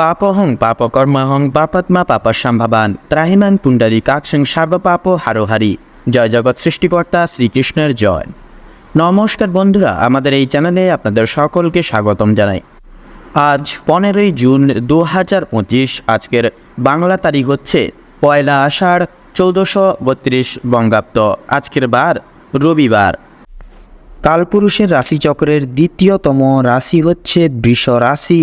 পাপহং পাপকর্মহং পাপাত্মা পাপসম্ভবান ত্রাহিমান পুণ্ডরী কাক্ষং সর্বপাপ হারোহারি। জয় জগৎ সৃষ্টিকর্তা শ্রীকৃষ্ণের জয়। নমস্কার বন্ধুরা, আমাদের এই চ্যানেলে আপনাদের সকলকে স্বাগতম জানাই। আজ পনেরোই জুন দু হাজার পঁচিশ, আজকের বাংলা তারিখ হচ্ছে পয়লা আষাঢ় চৌদ্দশো বত্রিশ বঙ্গাব্দ। আজকের বার রবিবার। কালপুরুষের রাশিচক্রের দ্বিতীয়তম রাশি হচ্ছে বৃষ রাশি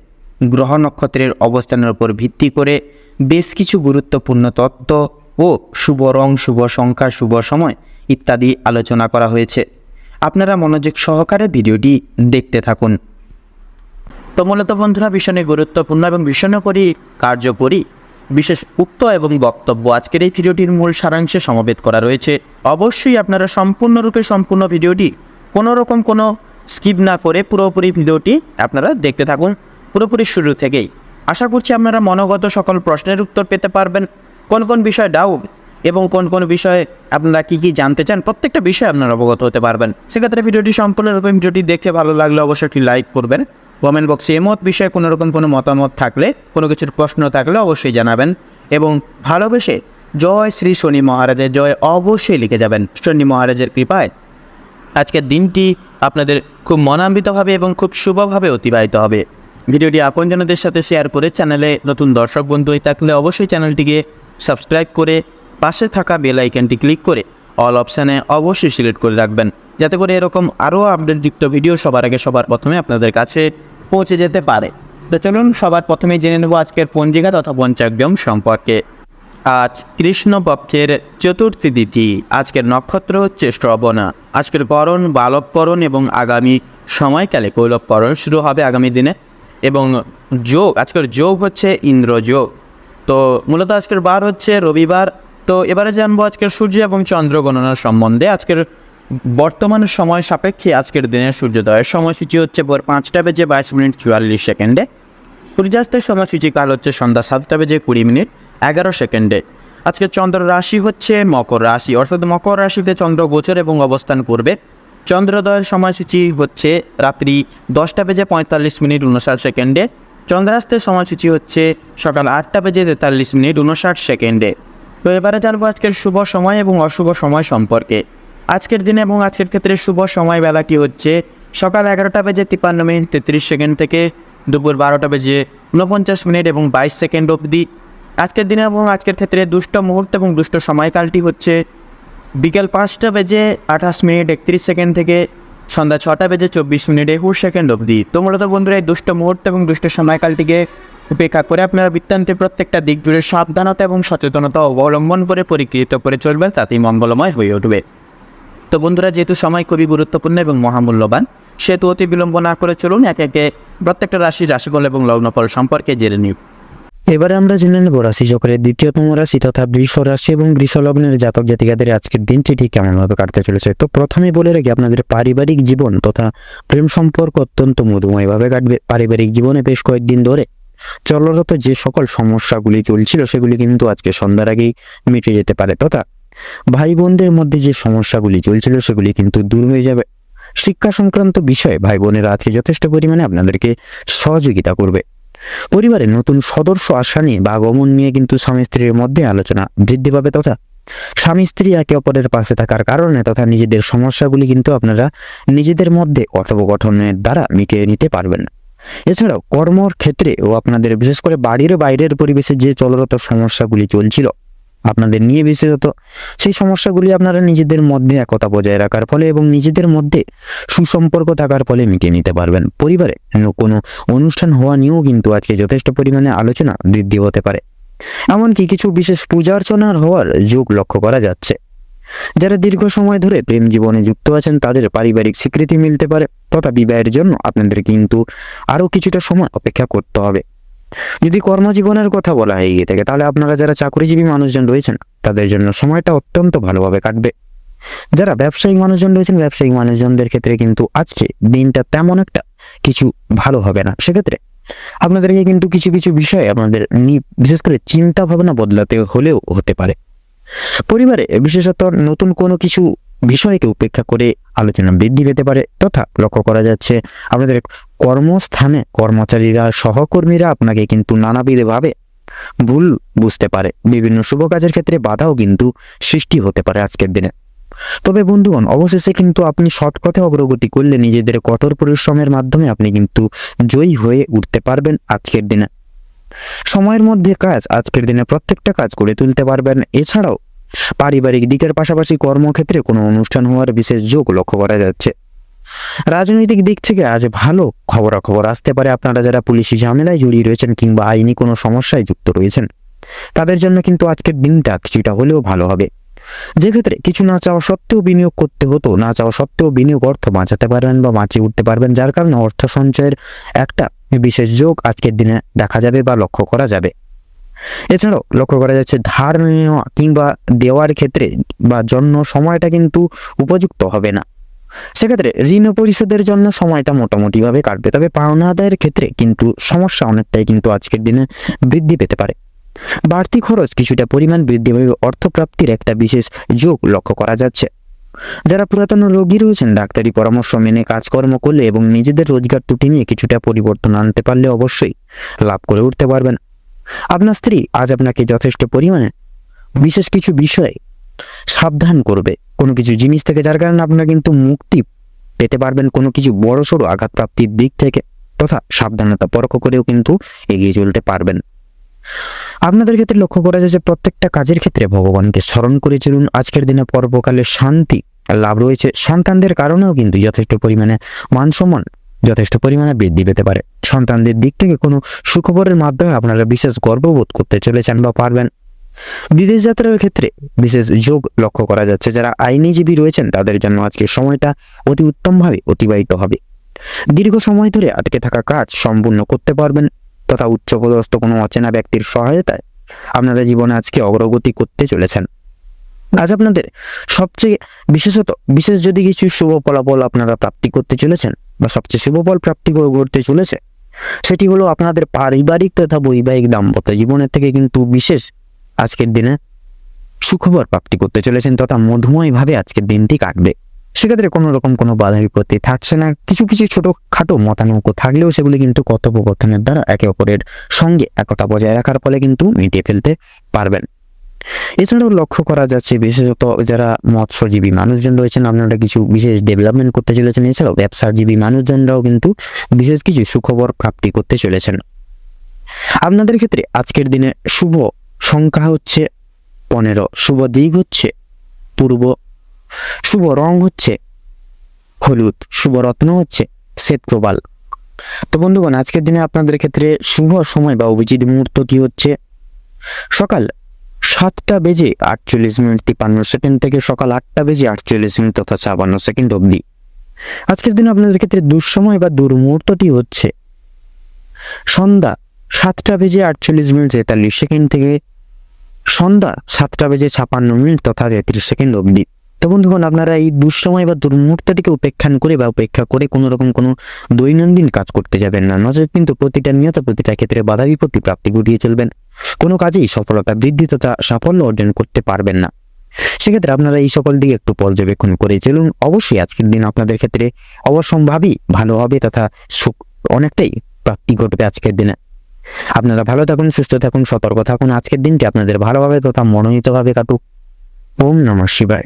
গ্রহ নক্ষত্রের অবস্থানের উপর ভিত্তি করে বেশ কিছু গুরুত্বপূর্ণ তত্ত্ব ও শুভ রং, শুভ সংখ্যা, শুভ সময় ইত্যাদি আলোচনা করা হয়েছে। আপনারা মনোযোগ সহকারে ভিডিওটি দেখতে থাকুন। তো মূলত বন্ধুরা ভীষণই গুরুত্বপূর্ণ এবং ভীষণপরি কার্যকরী, বিশেষ উক্ত এবং বক্তব্য আজকের এই ভিডিওটির মূল সারাংশে সমবেত করা রয়েছে। অবশ্যই আপনারা সম্পূর্ণরূপে সম্পূর্ণ ভিডিওটি কোনো রকম কোনো স্কিপ না করে পুরোপুরি ভিডিওটি আপনারা দেখতে থাকুন। পুরোপুরি শুরু থেকেই। আশা করছি আপনারা মনোগত সকল প্রশ্নের উত্তর পেতে পারবেন। কোন কোন বিষয় ডাউট এবং কোন কোন বিষয়ে আপনারা কী কী জানতে চান, প্রত্যেকটা বিষয়ে আপনারা অবগত হতে পারবেন। সেক্ষেত্রে ভিডিওটি সম্পূর্ণরূপে ভিডিওটি দেখে ভালো লাগলে অবশ্যই একটি লাইক করবেন। কমেন্ট বক্সে এমত বিষয়ে কোনো রকম কোনো মতামত থাকলে, কোনো কিছুর প্রশ্ন থাকলে অবশ্যই জানাবেন এবং ভালোবেসে জয় শ্রী শনি মহারাজের জয় অবশ্যই লিখে যাবেন। শনি মহারাজের কৃপায় আজকের দিনটি আপনাদের খুব মনান্বিতভাবে এবং খুব শুভভাবে অতিবাহিত হবে। ভিডিওটি আপনজনদের সাথে শেয়ার করে চ্যানেলে নতুন দর্শক বন্ধু হয়ে থাকলে অবশ্যই চ্যানেলটিকে সাবস্ক্রাইব করে পাশে থাকা বেল আইকনটি ক্লিক করে অল অপশানে অবশ্যই সিলেক্ট করে রাখবেন। যাতে করে এরকম আরও আপডেটযুক্ত ভিডিও সবার আগে সবার প্রথমে আপনাদের কাছে পৌঁছে যেতে পারে। তো চলুন সবার প্রথমে জেনে নেব আজকের পঞ্জিকা তথা পঞ্চাগ্রাম সম্পর্কে। আজ কৃষ্ণপক্ষের চতুর্থী তিথি, আজকের নক্ষত্র হচ্ছে শ্রবণা। আজকের করণ, বালবকরণ এবং আগামী সময়কালে কৈলবকরণ শুরু হবে আগামী দিনে। এবং যোগ, আজকের যোগ হচ্ছে ইন্দ্রযোগ। তো মূলত আজকের বার হচ্ছে রবিবার। তো এবারে জানব আজকের সূর্য এবং চন্দ্র গণনার সম্বন্ধে। আজকের বর্তমান সময় সাপেক্ষে আজকের দিনের সূর্যোদয়ের সময়সূচি হচ্ছে ভোর পাঁচটা বেজে বাইশ মিনিট চুয়াল্লিশ সেকেন্ডে। সূর্যাস্তের সময়সূচি কাল হচ্ছে সন্ধ্যা সাতটা বেজে কুড়ি মিনিট এগারো সেকেন্ডে। আজকে চন্দ্র রাশি হচ্ছে মকর রাশি। অর্থাৎ মকর রাশিতে চন্দ্র গোচর এবং অবস্থান করবে। চন্দ্রোদয়ের সময়সূচি হচ্ছে রাত্রি দশটা বেজে পঁয়তাল্লিশ মিনিট উনষাট সেকেন্ডে। চন্দ্রাস্তের সময়সূচি হচ্ছে সকাল আটটা বেজে তেতাল্লিশ মিনিট উনষাট সেকেন্ডে। তো এবারে জানব আজকের শুভ সময় এবং অশুভ সময় সম্পর্কে। আজকের দিনে এবং আজকের ক্ষেত্রে শুভ সময় বেলাটি হচ্ছে সকাল এগারোটা বেজে তিপ্পান্ন মিনিট তেত্রিশ সেকেন্ড থেকে দুপুর বারোটা বেজে ঊনপঞ্চাশ মিনিট এবং বাইশ সেকেন্ড অবধি। আজকের দিনে এবং আজকের ক্ষেত্রে দুষ্ট মুহূর্ত এবং দুষ্ট সময়কালটি হচ্ছে বিকেল পাঁচটা বেজে আঠাশ মিনিট একত্রিশ সেকেন্ড থেকে সন্ধ্যা ছটা বেজে চব্বিশ মিনিট একুশ সেকেন্ড অবধি। তো মূলত বন্ধুরা, এই দুষ্ট মুহূর্ত এবং দুষ্ট সময়কালটিকে উপেক্ষা করে আপনারা বৃত্তান্তের প্রত্যেকটা দিক জুড়ে সাবধানতা এবং সচেতনতা অবলম্বন করে পরিকৃত করে চলবেন, তাতেই মঙ্গলময় হয়ে উঠবে। তো বন্ধুরা, যেহেতু সময় খুবই গুরুত্বপূর্ণ এবং মহামূল্যবান, সেহেতু অতি বিলম্ব না করে চলুন, একে একে প্রত্যেকটা রাশি, রাশিফল এবং লগ্নফল সম্পর্কে জেনে নিই। এবারে আমরা জেনে নেব রাশি চক্রের দ্বিতীয়তম রাশি তথা বৃষ রাশি এবং বৃষ লগ্নের জাতক জাতিকাদের আজকের দিনটি ঠিক কেমনভাবে কাটতে চলেছে। তো প্রথমে বলে রাখি, আপনাদের পারিবারিক জীবন তথা প্রেম সম্পর্ক অত্যন্ত মধুময়ভাবে কাটবে। পারিবারিক জীবনে বেশ কয়েকদিন ধরে চলরত যে সকল সমস্যাগুলি চলছিল, সেগুলি কিন্তু আজকে সন্ধ্যার আগেই মিটে যেতে পারে। তথা ভাই বোনদের মধ্যে যে সমস্যাগুলি চলছিল, সেগুলি কিন্তু দূর হয়ে যাবে। শিক্ষা সংক্রান্ত বিষয়ে ভাই বোনেরা আজকে যথেষ্ট পরিমাণে আপনাদেরকে সহযোগিতা করবে। পরিবারে নতুন সদস্য আসা নিয়ে বা গমন নিয়ে কিন্তু স্বামী স্ত্রীর মধ্যে আলোচনা বৃদ্ধি পাবে তথা স্বামী স্ত্রী একে অপরের পাশে থাকার কারণে তথা নিজেদের সমস্যাগুলি কিন্তু আপনারা নিজেদের মধ্যে কথোপকথনের দ্বারা মিটিয়ে নিতে পারবেন। এছাড়াও কর্মর ক্ষেত্রে ও আপনাদের বিশেষ করে বাড়ির বাইরের পরিবেশে যে চলরত সমস্যাগুলি চলছিল আপনাদের নিয়ে বিশেষত সেই সমস্যাগুলি আপনারা নিজেদের মধ্যে একতা বজায় রাখার ফলে এবং নিজেদের মধ্যে সুসম্পর্ক থাকার ফলে মিটিয়ে নিতে পারবেন। পরিবারে কোনো অনুষ্ঠান হওয়া নিয়েও কিন্তু আজকে যথেষ্ট পরিমাণে আলোচনা বৃদ্ধি হতে পারে। এমনকি কিছু বিশেষ পূজা অর্চনার হওয়ার যোগ লক্ষ্য করা যাচ্ছে। যারা দীর্ঘ সময় ধরে প্রেম জীবনে যুক্ত আছেন, তাদের পারিবারিক স্বীকৃতি মিলতে পারে। তথা বিবাহের জন্য আপনাদের কিন্তু আরও কিছুটা সময় অপেক্ষা করতে হবে। যদি কর্মজীবনের কথা বলা হয়ে গিয়ে থাকে, তাহলে আপনারা যারা চাকরিজীবী মানুষজন রয়েছেন, তাদের জন্য সময়টা অত্যন্ত ভালোভাবে কাটবে। যারা ব্যবসায়িক মানুষজন রয়েছেন ব্যবসায়িক মানুষজনদের ক্ষেত্রে কিন্তু আজকে দিনটা তেমন একটা কিছু ভালো হবে না। সেক্ষেত্রে আপনাদেরকে কিন্তু কিছু কিছু বিষয়ে আপনাদের বিশেষ করে চিন্তা ভাবনা বদলাতে হলেও হতে পারে। পরিবারে বিশেষত নতুন কোনো কিছু বিষয়কে উপেক্ষা করে আলোচনা বৃদ্ধি পেতে পারে তথা লক্ষ্য করা যাচ্ছে আপনাদের কর্মস্থানে কর্মচারীরা, সহকর্মীরা আপনাকে কিন্তু নানাবিধভাবে ভুল বুঝতে পারে। বিভিন্ন শুভ কাজের ক্ষেত্রে বাধাও কিন্তু সৃষ্টি হতে পারে আজকের দিনে। তবে বন্ধুগণ, অবশেষে কিন্তু আপনি পথে অগ্রগতি করলে নিজেদের কঠোর পরিশ্রমের মাধ্যমে আপনি কিন্তু জয়ী হয়ে উঠতে পারবেন আজকের দিনে। সময়ের মধ্যে কাজ, আজকের দিনে প্রত্যেকটা কাজ করে তুলতে পারবেন। এছাড়াও পারিবারিক দিকের পাশাপাশি কর্মক্ষেত্রে কোনো অনুষ্ঠান হওয়ার বিশেষ যোগ লক্ষ্য করা যাচ্ছে। রাজনৈতিক দিক থেকে আজ ভালো খবরাখবর আসতে পারে। আপনারা যারা পুলিশি ঝামেলায় জড়িয়ে রয়েছেন কিংবা আইনি কোনো সমস্যায় যুক্ত রয়েছেন, তাদের জন্য কিন্তু আজকের দিনটা কিছুটা হলেও ভালো হবে। যে ক্ষেত্রে কিছু না চাওয়া সত্ত্বেও বিনিয়োগ করতে হতো, না চাওয়া সত্ত্বেও বিনিয়োগ অর্থ বাঁচাতে পারবেন বা বাঁচিয়ে উঠতে পারবেন, যার কারণে অর্থ সঞ্চয়ের একটা বিশেষ যোগ আজকের দিনে দেখা যাবে বা লক্ষ্য করা যাবে। এছাড়াও লক্ষ্য করা যাচ্ছে ধার নেওয়া কিংবা দেওয়ার ক্ষেত্রে বা জন্য সময়টা কিন্তু উপযুক্ত হবে না। সেক্ষেত্রে ঋণ পরিশোধের জন্য সময়টা মোটামুটিভাবে কাটবে, তবে পাওনা আদায়ের ক্ষেত্রে কিন্তু সমস্যা অনেকটাই কিন্তু আজকের দিনে বৃদ্ধি পেতে পারে। বাড়তি খরচ কিছুটা পরিমাণ বৃদ্ধি পাবে, অর্থপ্রাপ্তির একটা বিশেষ যোগ লক্ষ্য করা যাচ্ছে। যারা পুরাতন রোগী রয়েছেন, ডাক্তারি পরামর্শ মেনে কাজকর্ম করলে এবং নিজেদের রোজগার ত্রুটি নিয়ে কিছুটা পরিবর্তন আনতে পারলে অবশ্যই লাভ করে উঠতে পারবেন। আপনার স্ত্রী আজ আপনাকে যথেষ্ট পরিমাণে, বিশেষ কিছু বিষয়ে সাবধান করবে। কোনো কিছু জিনিস থেকে যার কারণে আপনারা কিন্তু মুক্তি পেতে পারবেন, কোনো কিছু বড় সড়ো আঘাতপ্রাপ্তির দিক থেকে তথা সাবধানতা পরখ করেও কিন্তু এগিয়ে চলতে পারবেন। আপনাদের ক্ষেত্রে লক্ষ্য করা যায় যে প্রত্যেকটা কাজের ক্ষেত্রে ভগবানকে স্মরণ করে চলুন। আজকের দিনে পর্বকালে শান্তি লাভ রয়েছে। সন্তানদের কারণেও কিন্তু যথেষ্ট পরিমাণে মান সম্মান যথেষ্ট পরিমাণে বৃদ্ধি পেতে পারে। সন্তানদের দিক থেকে কোনো সুখবরের মাধ্যমে আপনারা বিশেষ গর্ববোধ করতে চলেছেন বা পারবেন। বিদেশ যাত্রার ক্ষেত্রে বিশেষ যোগ লক্ষ্য করা যাচ্ছে। যারা আইনজীবী রয়েছেন, তাদের জন্য আজকে সময়টা অতি উত্তমভাবে অতিবাহিত হবে। দীর্ঘ সময় ধরে আটকে থাকা কাজ সম্পূর্ণ করতে পারবেন তথা উচ্চপদস্থ কোনো অচেনা ব্যক্তির সহায়তায় আপনারা জীবনে আজকে অগ্রগতি করতে চলেছেন। আজ আপনাদের সবচেয়ে বিশেষত, বিশেষ যদি কিছু শুভ ফলাফল আপনারা প্রাপ্তি করতে চলেছেন বা সবচেয়ে শুভ ফল প্রাপ্তি করতে চলেছে, সেটি হলো আপনাদের পারিবারিক তথা বৈবাহিক দাম্পত্য জীবনের থেকে কিন্তু বিশেষ আজকের দিনে সুখবর প্রাপ্তি করতে চলেছেন তথা মধুময়ভাবে আজকের দিনটি কাটবে। সেক্ষেত্রে কোনো রকম কোনো বাধা বিপত্তি থাকছে না। কিছু কিছু ছোট খাটো মতানৈক্য থাকলেও সেগুলি কিন্তু কথোপকথনের দ্বারা একে অপরের সঙ্গে একতা বজায় রাখার ফলে কিন্তু মিটিয়ে ফেলতে পারবেন। এছাড়াও লক্ষ্য করা যাচ্ছে বিশেষত যারা মৎস্যজীবী মানুষজন রয়েছেন, আপনারা কিছু বিশেষ ডেভেলপমেন্ট করতে চলেছেন। এছাড়াও ব্যবসাজীবী মানুষজনরাও কিন্তু বিশেষ কিছু সুখবর প্রাপ্তি করতে চলেছেন। আপনাদের ক্ষেত্রে আজকের দিনে শুভ সংখ্যা হচ্ছে পনেরো, শুভ দিক হচ্ছে পূর্ব, শুভ রং হচ্ছে হলুদ, শুভ রত্ন হচ্ছে শ্বেতপ্রবাল তো বন্ধুগণ, আজকের দিনে আপনাদের ক্ষেত্রে শুভ সময় বা অভিজিৎ মুহূর্তটি হচ্ছে? সকাল সাতটা বেজে আটচল্লিশ মিনিট তিপান্ন সেকেন্ড থেকে সকাল আটটা বেজে আটচল্লিশ মিনিট তথা ছাপান্ন সেকেন্ড অবধি। আজকের দিনে আপনাদের ক্ষেত্রে দুঃসময় বা দুর্মুহূর্তটি হচ্ছে। সন্ধ্যা সাতটা বেজে আটচল্লিশ মিনিট তেতাল্লিশ সেকেন্ড থেকে সন্ধ্যা সাতটা বেজে ছাপান্ন মিনিট তথা তেত্রিশ সেকেন্ড অবধি। তো বন্ধুগণ, আপনারা এই দুঃসময় বা দুর্মুহূর্তটিকে উপেক্ষা করে বা উপেক্ষা করে কোনো রকম কোনো দৈনন্দিন কাজ করতে যাবেন না। নজর কিন্তু প্রতিটা নিয়ত, প্রতিটা ক্ষেত্রে বাধা বিপত্তি প্রাপ্তি ঘটিয়ে চলবেন। কোনো কাজেই সফলতা বৃদ্ধি তথা সাফল্য অর্জন করতে পারবেন না। সেক্ষেত্রে আপনারা এই সকল দিকে একটু পর্যবেক্ষণ করে চলুন। অবশ্যই আজকের দিন আপনাদের ক্ষেত্রে অবসম্ভাবী ভালো হবে তথা সুখ অনেকটাই প্রাপ্তি ঘটবে আজকের দিনে। আপনারা ভালো থাকুন, সুস্থ থাকুন, সতর্ক থাকুন। আজকের দিনটি আপনাদের ভালোভাবে তথা মনোনীতভাবে কাটুক। ওম নমঃ শিবায়।